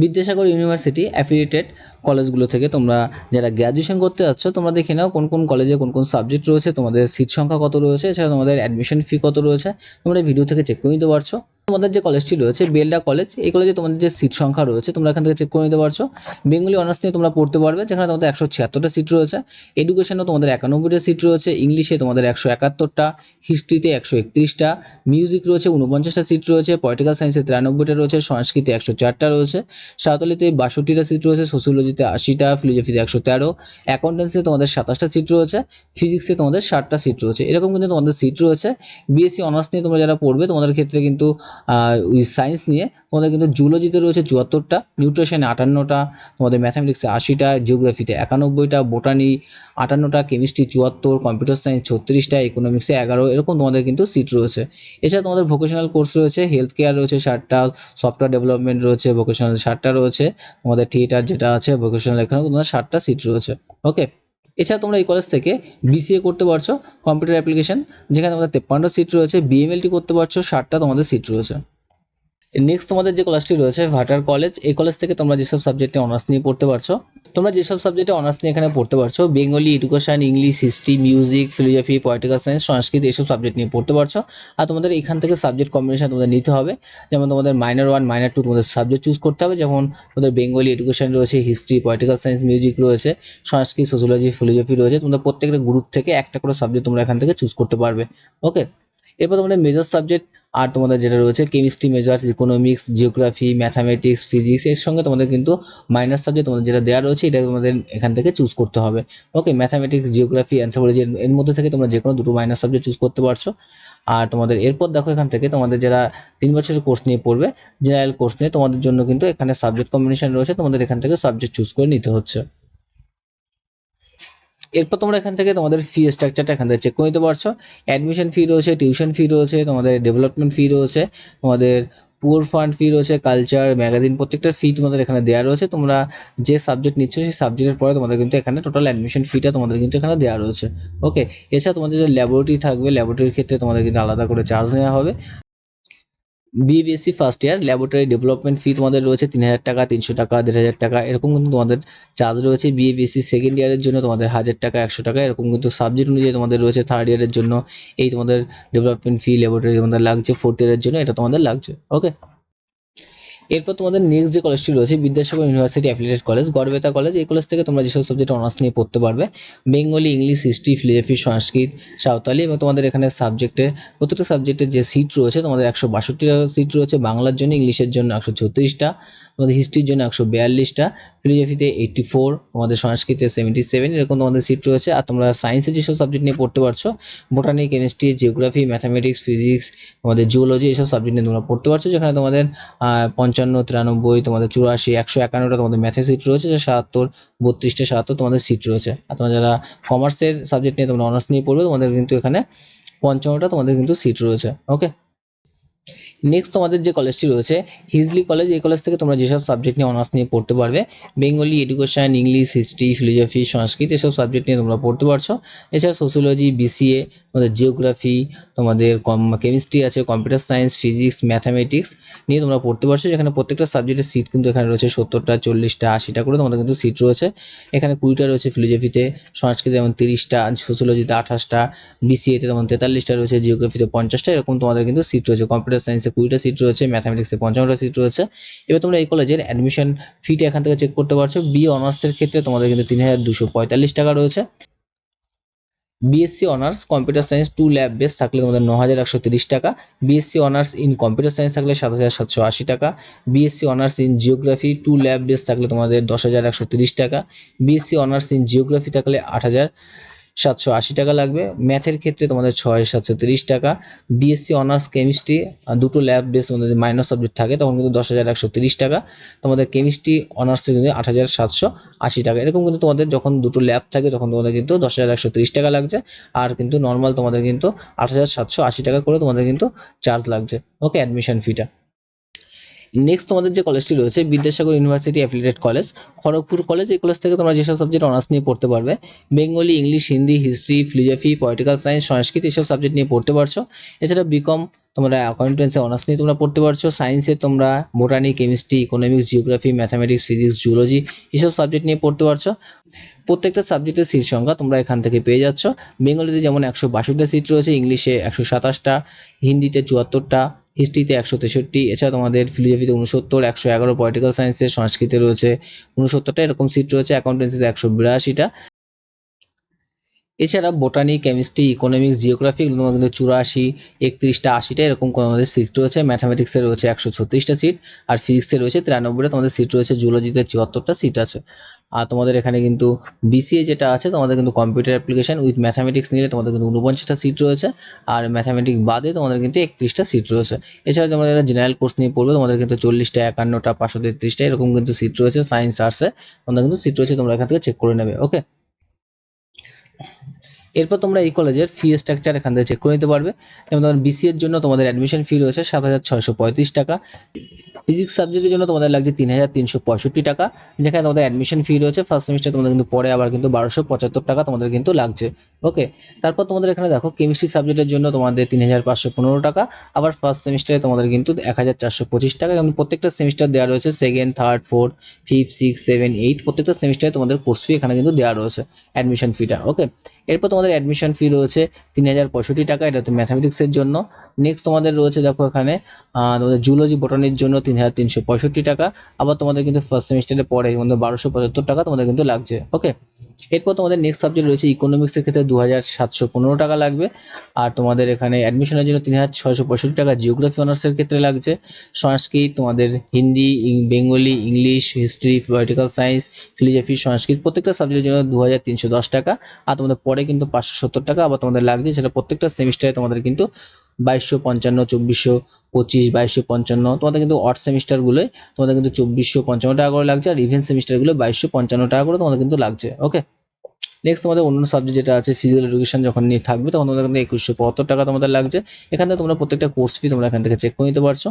Vidyasagar university affiliated কলেজগুলো থেকে তোমরা যারা গ্র্যাজুয়েশন করতে যাচ্ছ, তোমরা দেখে নাও কোন কোন কলেজে কোন কোন সাবজেক্ট রয়েছে, তোমাদের সিট সংখ্যা কত রয়েছে এছাড়া তোমাদের অ্যাডমিশন ফি কত রয়েছে। তোমরা ভিডিও থেকে চেক করে নিতে পারছ। তোমাদের যে কলেজটি রয়েছে বেলডা কলেজ এই কলেজে তোমাদের যে সিট সংখ্যা রয়েছে, তোমরা এখান থেকে চেক করে নিতে পারছ। বেঙ্গলি অনার্স নিয়ে তোমরা পড়তে পারবে, যেখানে তোমাদের একশো ছিয়াত্তরটা সিট রয়েছে। এডুকেশনে তোমাদের একানব্বইটা সিট রয়েছে ইংলিশে তোমাদের একশো একাত্তরটা হিস্ট্রিতে একশো একত্রিশটা মিউজিক রয়েছে উনপঞ্চাশটা সিট রয়েছে পলিটিক্যাল সায়েন্সে তিরানব্বইটা রয়েছে, সংস্কৃতে একশো চারটা রয়েছে, সাঁওতালিতে বাষট্টিটা সিট রয়েছে সোসিওলজিতে আশিটা ফিলোজফিতে একশো তেরো অ্যাকাউন্টেন্সিতে তোমাদের সাতাশটা সিট রয়েছে ফিজিক্সে তোমাদের ষাটটা সিট রয়েছে। এরকম কিন্তু তোমাদের সিট রয়েছে। বিএসসি অনার্স নিয়ে তোমরা যারা পড়বে, তোমাদের ক্ষেত্রে কিন্তু সায়েন্স নিয়ে তোমাদের কিন্তু জুলজিতে রয়েছে চুয়াত্তরটা নিউট্রিশনে আটান্নটা, তোমাদের ম্যাথামেটিক্সে আশিটা জিওগ্রাফিতে একানব্বইটা বোটানি আটান্নটা কেমিস্ট্রি চুয়াত্তর কম্পিউটার সায়েন্স ছত্রিশটা ইকোনমিক্সে এগারো, এরকম তোমাদের কিন্তু সিট রয়েছে। এছাড়া তোমাদের ভোকেশনাল কোর্স রয়েছে হেলথ কেয়ার রয়েছে ষাটটা সফটওয়্যার ডেভেলপমেন্ট রয়েছে ভোকেশনাল ষাটটা রয়েছে, তোমাদের থিয়েটার যেটা আছে ভোকেশনাল এখানেও তোমাদের ষাটটা সিট রয়েছে। ওকে এছাড়া তোমরা এই কলেজ থেকে বিসিএ করতে পারছ কম্পিউটার অ্যাপ্লিকেশন যেখানে তোমাদের তেপ্পান্ন সিট রয়েছে বিএমএলটি করতে পারছ, ষাটটা তোমাদের সিট রয়েছে। নেক্সট তোমাদের যে কলেজটি রয়েছে ভাটার কলেজ এই কলেজ থেকে তোমরা যেসব সাবজেক্টে অনার্স নিয়ে পড়তে পারছ, তোমরা যেসব সাবজেক্টে অনার্স নিয়ে এখানে পড়তে পারছ Bengali education English history music philosophy political science Sanskrit এইসব সাবজেক্ট নিয়ে পড়তে পারছ। আর তোমাদের এখান থেকে সাবজেক্ট কম্বিনেশন তোমাদের নিতে হবে। যেমন তোমাদের মাইনার ওয়ান মাইনার টু তোমাদের সাবজেক্ট চুজ করতে হবে। যেমন তোমাদের বেঙ্গলি এডুকেশন রয়েছে হিস্ট্রি পলিটিক্যাল সায়েন্স মিউজিক রয়েছে সংস্কৃত সোশিওলজি ফিলোজফি রয়েছে। তোমাদের প্রত্যেকটা গ্রুপ থেকে একটা করে সাবজেক্ট তোমরা এখান থেকে চুজ করতে পারবে। ওকে এরপর তোমাদের মেজর সাবজেক্ট আর তোমাদের যেটা রয়েছে chemistry major economics geography mathematics physics এর সঙ্গে তোমাদের কিন্তু মাইনাস সাবজেক্ট তোমাদের যেটা দেওয়া রয়েছে, এটা তোমাদের এখান থেকে চুজ করতে হবে। ওকে ম্যাথামেটিক্স জিওগ্রাফি অ্যান্থ্রোপোলজি এর মধ্যে থেকে তোমরা যে কোনো দুটো মাইনাস সাবজেক্ট চুজ করতে পারছ। আর তোমাদের এরপর দেখো এখান থেকে তোমাদের যারা তিন বছরের কোর্স নিয়ে পড়বে জেনারেল কোর্স নিয়ে তোমাদের জন্য কিন্তু এখানে সাবজেক্ট কম্বিনেশন রয়েছে, তোমাদের এখান থেকে সাবজেক্ট চুজ করে নিতে হচ্ছে। এরপর তোমরা এখান থেকে তোমাদের ফি স্ট্রাকচারটা এখান থেকে চেক করে নিতে পারছ। অ্যাডমিশন ফি রয়েছে টিউশন ফি রয়েছে, তোমাদের ডেভেলপমেন্ট ফি রয়েছে, তোমাদের পুয়ার ফান্ড ফি রয়েছে কালচার ম্যাগাজিন প্রত্যেকটার ফি তোমাদের এখানে দেওয়া রয়েছে। তোমরা যে সাবজেক্ট নিচ্ছ সেই সাবজেক্টের পরে তোমাদের কিন্তু এখানে টোটাল অ্যাডমিশন ফিটা তোমাদের কিন্তু এখানে দেওয়া রয়েছে। ওকে এছাড়া তোমাদের যে ল্যাবরেটরি থাকবে ল্যাবরেটরির ক্ষেত্রে তোমাদের কিন্তু আলাদা করে চার্জ নেওয়া হবে। BBSC first year laboratory development fee তোমাদের রয়েছে তিন হাজার টাকা, তিনশো টাকা দেড় হাজার টাকা, এরকম কিন্তু তোমাদের চার্জ রয়েছে। বিএবিএসসি সেকেন্ড ইয়ারের জন্য তোমাদের হাজার টাকা, একশো টাকা, এরকম কিন্তু সাবজেক্ট অনুযায়ী তোমাদের রয়েছে থার্ড ইয়ারের জন্য। এই তোমাদের ডেভেলপমেন্ট ফি ল্যাবরেটরি তোমাদের লাগছে ফোর্থ ইয়ারের জন্য, এটা তোমাদের লাগছে ওকে এরপর তোমাদের নেক্সট যে কলেজটি রয়েছে, Vidyasagar university affiliated college Garhbeta college এই কলেজ থেকে তোমরা যেসব সাবজেক্ট অনার্স নিয়ে পড়তে পারবে, Bengali, English history philosophy Sanskrit, Santali এবং তোমাদের এখানে সাবজেক্টে প্রত্যেকটা সাবজেক্টের যে সিট রয়েছে, তোমাদের একশো বাষট্টিটা সিট রয়েছে, বাংলার জন্য, ইংলিশের জন্য একশো ছত্রিশটা। তোমাদের হিস্ট্রির জন্য একশো বিয়াল্লিশটা ফিলোজফিতে এইটটি ফোর তোমাদের সংস্কৃতে সেভেন্টি সেভেন এরকম তোমাদের সিট রয়েছে। আর তোমরা সায়েন্সে যেসব সাবজেক্ট নিয়ে পড়তে পারছ botany chemistry geography mathematics physics তোমাদের জিওলজি এইসব সাবজেক্ট নিয়ে তোমরা পড়তে পারছ, যেখানে তোমাদের পঞ্চান্ন, তিরানব্বই, তোমাদের চুরাশি, একশো একান্নটা তোমাদের ম্যাথে সিট রয়েছে, যে সাতাত্তর, বত্রিশটা, সাতাত্তর তোমাদের সিট রয়েছে। আর তোমরা যারা কমার্সের সাবজেক্ট নিয়ে তোমরা অনার্স নিয়ে পড়বে, তোমাদের কিন্তু এখানে পঞ্চান্নটা তোমাদের কিন্তু সিট রয়েছে ওকে নেক্সট তোমাদের যে কলেজটি রয়েছে হিজলি কলেজ এই কলেজ থেকে তোমরা যেসব সাবজেক্ট নিয়ে অনার্স নিয়ে পড়তে পারবে Bengali education English history philosophy Sanskrit, এসব সাবজেক্ট নিয়ে তোমরা পড়তে পারছ। এছাড়া সোশিওলজি বিসিএ তোমাদের জিওগ্রাফি তোমাদের কেমিস্ট্রি আছে কম্পিউটার সায়েন্স ফিজিক্স ম্যাথামেটিক্স নিয়ে তোমরা পড়তে পারছ, যেখানে প্রত্যেকটা সাবজেক্টের সিট কিন্তু এখানে রয়েছে সত্তরটা, চল্লিশটা, আশিটা করে তোমাদের কিন্তু সিট রয়েছে। এখানে কুড়িটা রয়েছে ফিলোজফিতে সংস্কৃতে যেমন তিরিশটা সোশিওলজিতে আঠাশটা বিসিএতে যেমন তেতাল্লিশটা রয়েছে জিওগ্রাফিতে পঞ্চাশটা, এরকম তোমাদের কিন্তু সিট রয়েছে কম্পিউটার সায়েন্সে কুড়িটা সিট রয়েছে ম্যাথামেটিক্সে পঞ্চান্নটা সিট রয়েছে। এবার তোমরা এই কলেজের অ্যাডমিশন ফিটা এখান থেকে চেক করতে পারছ। বি অনার্সের ক্ষেত্রে তোমাদের কিন্তু তিন হাজার দুশো পঁয়তাল্লিশ টাকা রয়েছে। BSc honours computer science two lab base থাকলে তোমাদের ন হাজার একশো তিরিশ টাকা। BSc honours in computer science থাকলে সাত হাজার সাতশো আশি টাকা। BSc honours in geography two lab base থাকলে তোমাদের দশ হাজার একশো তিরিশ টাকা। বিএসসি অনার্স ইন জিওগ্রাফি থাকলে আট হাজার সাতশো আশি টাকা লাগবে। ম্যাথের ক্ষেত্রে তোমাদের ছয় সাতশো তিরিশ টাকা। বিএসসি অনার্স কেমিস্ট্রি দুটো ল্যাব বেস তোমাদের মাইনর সাবজেক্ট থাকে, তখন কিন্তু দশ হাজার একশো তিরিশ টাকা। তোমাদের কেমিস্ট্রি অনার্সে কিন্তু আট হাজার সাতশো আশি টাকা। এরকম কিন্তু তোমাদের যখন দুটো ল্যাব থাকে, তখন তোমাদের কিন্তু দশ হাজার একশো তিরিশ টাকা লাগছে। আর কিন্তু নর্মাল তোমাদের কিন্তু আট হাজার সাতশো আশি টাকা করে তোমাদের কিন্তু চার্জ লাগছে। ওকে অ্যাডমিশন ফিটা নেক্সট তোমাদের যে কলেজটি রয়েছে, Vidyasagar university affiliated college Kharagpur college এই কলেজ থেকে তোমরা যেসব সাবজেক্ট অনার্স নিয়ে পড়তে পারবে Bengali English Hindi history philosophy political science Sanskrit এসব সাবজেক্ট নিয়ে পড়তে পারছ। এছাড়া বিকম তোমরা অ্যাকাউন্টেন্সি অনার্স নিয়ে তোমরা পড়তে পারছ। সায়েন্সে তোমরা botany chemistry economics geography mathematics physics zoology এসব সাবজেক্ট নিয়ে পড়তে পারছ। প্রত্যেকটা সাবজেক্টের সিট সংখ্যা তোমরা এখান থেকে পেয়ে যাচ্ছ। বেঙ্গলিতে যেমন একশো বাষট্টিটা সিট রয়েছে ইংলিশে একশো সাতাশটা হিন্দিতে চুয়াত্তরটা হিস্ট্রিতে একশো তেষট্টি এছাড়া তোমাদের ফিলোজফিতে উনসত্তর একশো এগারো পলিটিক্যাল সায়েন্সে সংস্কৃতে রয়েছে উনসত্তরটা এরকম সিট রয়েছে অ্যাকাউন্টেন্সিতে একশো বিরাশিটা। এছাড়া বোটানি কেমিস্ট্রি ইকোনমিক্স জিওগ্রাফি এগুলো তোমার কিন্তু চুরাশি, একত্রিশটা, আশিটা, এরকম কোনো আমাদের সিট রয়েছে। ম্যাথামেটিক্সে রয়েছে একশো ছত্রিশটা সিট আর ফিজিক্সে রয়েছে তিরানব্বইটা, তোমাদের সিট রয়েছে জুলজিতে চুয়াত্তরটা সিট আছে। আর তোমাদের এখানে কিন্তু বিসিএ যেটা আছে, তোমাদের কিন্তু কম্পিউটার অ্যাপ্লিকেশন উইথ ম্যাথামেটিক্স নিলে তোমাদের কিন্তু উনপঞ্চাশটা সিট রয়েছে। আর ম্যাথামেটিক্স বাদে তোমাদের কিন্তু একত্রিশটা সিট রয়েছে। এছাড়া তোমাদের জেনারেল কোর্স নিয়ে পড়বে, তোমাদের কিন্তু চল্লিশটা, একান্নটা, পাঁচশো তেত্রিশটা এরকম কিন্তু সিট রয়েছে। সায়েন্স আর্টসে তোমাদের কিন্তু সিট রয়েছে, তোমরা এখান থেকে চেক করে নেবে ওকে এরপর তোমরা এই কলেজের ফি স্ট্রাকচার এখান থেকে চেক করে নিতে পারবে। যেমন তোমার বিসি এর জন্য তোমাদের অ্যাডমিশন ফি রয়েছে সাত হাজার ছয়শো পঁয়ত্রিশ টাকা। ফিজিক্স সাবজেক্টের জন্য তোমাদের লাগছে তিন হাজার তিনশো পঁয়ষট্টি টাকা। যেখানে তোমাদের অ্যাডমিশন ফি রয়েছে ফার্স্ট সেমিস্টার তোমাদের কিন্তু পরে আবার কিন্তু বারোশো পঁচাত্তর টাকা তোমাদের কিন্তু লাগছে। ওকে তারপর তোমাদের এখানে দেখো কেমিস্ট্রি সাবজেক্টের জন্য তোমাদের তিন হাজার পাঁচশো পনেরো টাকা। আবার ফার্স্ট সেমিস্টারে তোমাদের কিন্তু এক হাজার চারশো পঁচিশ টাকা। এবং প্রত্যেকটা সেমিস্টার দেওয়া রয়েছে second third fourth fifth six seven eight প্রত্যেকটা সেমিস্টারে তোমাদের কোর্স ফি এখানে কিন্তু দেওয়া রয়েছে অ্যাডমিশন ফিটা ওকে এরপর তোমাদের অ্যাডমিশন ফি রয়েছে তিন হাজার পঁয়ষট্টি টাকা, এটা হচ্ছে ম্যাথামেটিক্সের জন্য। নেক্সট তোমাদের রয়েছে, দেখো এখানে তোমাদের জুলজি বটনির জন্য তিন হাজার তিনশো পঁয়ষট্টি টাকা। আবার তোমাদের কিন্তু ফার্স্ট সেমিস্টারে পরে তোমাদের বারোশো পঁচাত্তর টাকা তোমাদের কিন্তু লাগছে ওকে এরপর তোমাদের নেক্সট সাবজেক্ট রয়েছে ইকোনমিক্সের ক্ষেত্রে দু হাজার সাতশো পনেরো টাকা লাগবে। আর তোমাদের এখানে অ্যাডমিশনের জন্য তিন হাজার ছয়শো পঁয়ষট্টি টাকা জিওগ্রাফি অনার্সের ক্ষেত্রে লাগছে। সংস্কৃত, তোমাদের Hindi Bengali, English history political science philosophy Sanskrit, প্রত্যেকটা সাবজেক্টের জন্য দু হাজার তিনশো দশ টাকা। আর তোমাদের পরে কিন্তু পাঁচশো সত্তর টাকা আবার তোমাদের লাগছে, সেটা প্রত্যেকটা সেমিস্টারে তোমাদের কিন্তু বাইশশো পঞ্চান্ন, চব্বিশশো পঁচিশ, বাইশশো পঞ্চান্ন, তোমাদের কিন্তু অড সেমিস্টারগুলোয় তোমাদের কিন্তু চব্বিশশো পঞ্চান্ন টাকা করে লাগছে আর ইভেন্ট সেমিস্টারগুলো বাইশশো পঞ্চান্ন টাকা করে তোমাদের কিন্তু লাগছে ওকে নেক্সট তোমাদের অন্য সাবজেক্ট যেটা আছে ফিজিক্যাল এডুকেশন যখন নিয়ে থাকবে, তখন তোমাদের কিন্তু একুশশো পঁয়াত্তর টাকা তোমাদের লাগছে, এখান থেকে তোমরা প্রত্যেকটা কোর্স ফি তোমরা এখান থেকে চেক করে নিতে পারছ।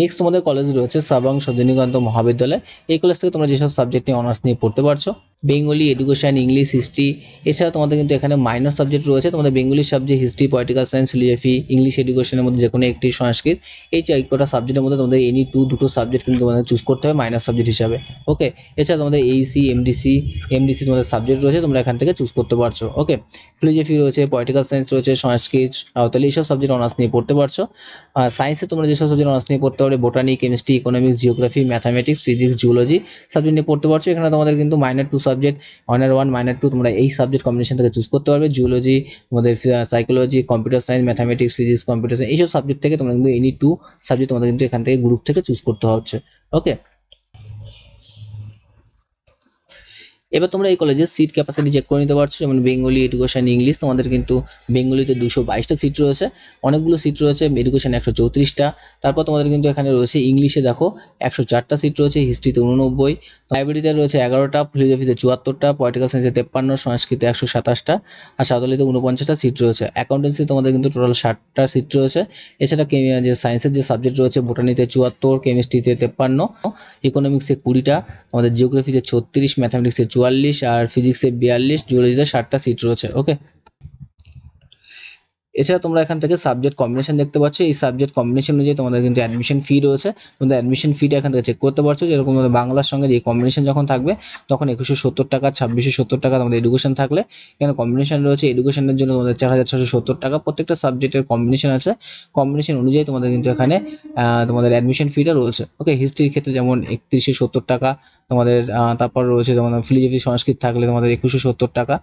নেক্সট তোমাদের কলেজ রয়েছে সাবাং সজনীকান্ত মহাবিদ্যালয় এই কলেজ থেকে তোমরা যেসব সাবজেক্ট নিয়ে অনার্স নিয়ে পড়তে পারছ বেঙ্গলি এডুকেশন ইংলিশ হিস্ট্রি এছাড়া তোমাদের কিন্তু এখানে মাইনর সাবজেক্ট রয়েছে। তোমাদের Bengali subject history political science philosophy English এডুকেশনের মধ্যে যে কোনো একটি সংস্কৃত, এই চাই কটা সাবজেক্টের মধ্যে তোমাদের এনি টু দুটো সাবজেক্ট কিন্তু তোমাদের চুজ করতে হবে মাইনর সাবজেক্ট হিসাবে। ওকে এছাড়া তোমাদের এইসি এমডিসি এমডিসি তোমাদের সাবজেক্ট রয়েছে, তোমরা এখান থেকে চুজ করতে পারছ। ওকে ফিলোজফি রয়েছে পলিটিক্যাল সায়েন্স রয়েছে, সংস্কৃত তাহলে এইসব সাবজেক্ট অনার্স নিয়ে পড়তে পারছ। আর সায়েন্সে তোমরা যেসব সাবজেক্ট অনার্স নিয়ে পড়তে পারবে botany chemistry economics geography mathematics physics zoology subject নিয়ে পড়তে পারছ। এখানে তোমাদের কিন্তু minor two subject minor one minor two তোমরা এই সাবজেক্ট কম্বিনেশন থেকে চুজ করতে পারবে। জুলজি তোমাদের psychology computer science mathematics physics computer science এইসব সাবজেক্ট থেকে তোমরা কিন্তু এনি টু সাবজেক্ট তোমাদের কিন্তু এখান থেকে গ্রুপ থেকে চুজ করতে হচ্ছে। ওকে এবার তোমরা এই কলেজের সিট ক্যাপাসিটি চেক করে নিতে পারছ, যেমন বেঙ্গলি এডুকেশন ইংলিশ তোমাদের কিন্তু বেঙ্গলিতে দুশো বাইশটা সিট রয়েছে। অনেকগুলো সিট রয়েছে এডুকেশন একশো চৌত্রিশটা, তারপর তোমাদের কিন্তু এখানে রয়েছে ইংলিশে দেখো, একশো চারটা সিট রয়েছে হিস্ট্রিতে উননব্বই লাইব্রেরিতে রয়েছে এগারোটা ফিলোজফিতে চুয়াত্তরটা পলিটিক্যাল সায়েন্সে তেপ্পান্ন সংস্কৃতে একশো সাতাশটা, আর সাঁওতালিতে উনপঞ্চাশটা সিট রয়েছে। অ্যাকাউন্টেন্সি তোমাদের কিন্তু টোটাল ষাটটা সিট রয়েছে। এছাড়া যে সায়েন্সের যে সাবজেক্ট রয়েছে বোটানিতে চুয়াত্তর কেমিস্ট্রিতে তেপ্পান্ন ইকোনমিক্সে কুড়িটা আমাদের জিওগ্রাফিতে ছত্রিশ ম্যাথামেটিক্সে চুয়াল্লিশ আর ফিজিক্সে বিয়াল্লিশ জুলজিতে ষাটটা সিট রয়েছে ওকে এছাড়া তোমরা এখান থেকে সাবজেক্ট কম্বিনেশন দেখতে পাচ্ছ। এই সাবজেক্ট কম্বিনেশন অনুযায়ী তোমাদের কিন্তু অ্যাডমিশন ফি রয়েছে। তোমাদের অ্যাডমিশন ফিটা এখান থেকে চেক করতে পারছ। যেরকম তোমাদের বাংলার সঙ্গে যে কম্বিনেশন যখন থাকবে, তখন একুশশো সত্তর টাকা, ছাব্বিশশো সত্তর টাকা তোমাদের এডুকেশন থাকলে। এখানে কম্বিনেশন রয়েছে। এডুকেশনের জন্য তোমাদের চার হাজার ছশো সত্তর টাকা প্রত্যেকটা সাবজেক্টের কম্বিনেশন আছে। কম্বিনেশন অনুযায়ী তোমাদের কিন্তু এখানে তোমাদের অ্যাডমিশন ফিটা রয়েছে। ওকে হিস্ট্রির ক্ষেত্রে যেমন একত্রিশশো সত্তর টাকা, তোমাদের তারপর রয়েছে তোমাদের ফিলোজফি সংস্কৃত থাকলে তোমাদের একুশশো সত্তর টাকা।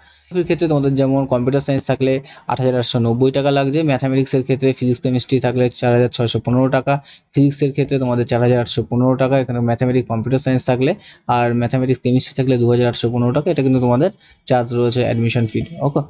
ক্ষেত্রে তোমাদের যেমন কম্পিউটার সায়েন্স থাকলে আট হাজার আটশো নব্বই টাকা লাগছে। ম্যাথামেটিক্সের ক্ষেত্রে ফিজিক্স কেমিস্ট্রি থাকলে চার হাজার ছয়শো পনেরো টাকা। ফিজিক্সের ক্ষেত্রে তোমাদের চার হাজার আটশো পনেরো টাকা। এখানে ম্যাথামেটিক্স কম্পিউটার সায়েন্স থাকলে আর ম্যাথামেটিক্স কেমিস্ট্রি থাকলে দু হাজার আটশো পনেরো টাকা। এটা কিন্তু তোমাদের চার্জ রয়েছে অ্যাডমিশন ফি ওকে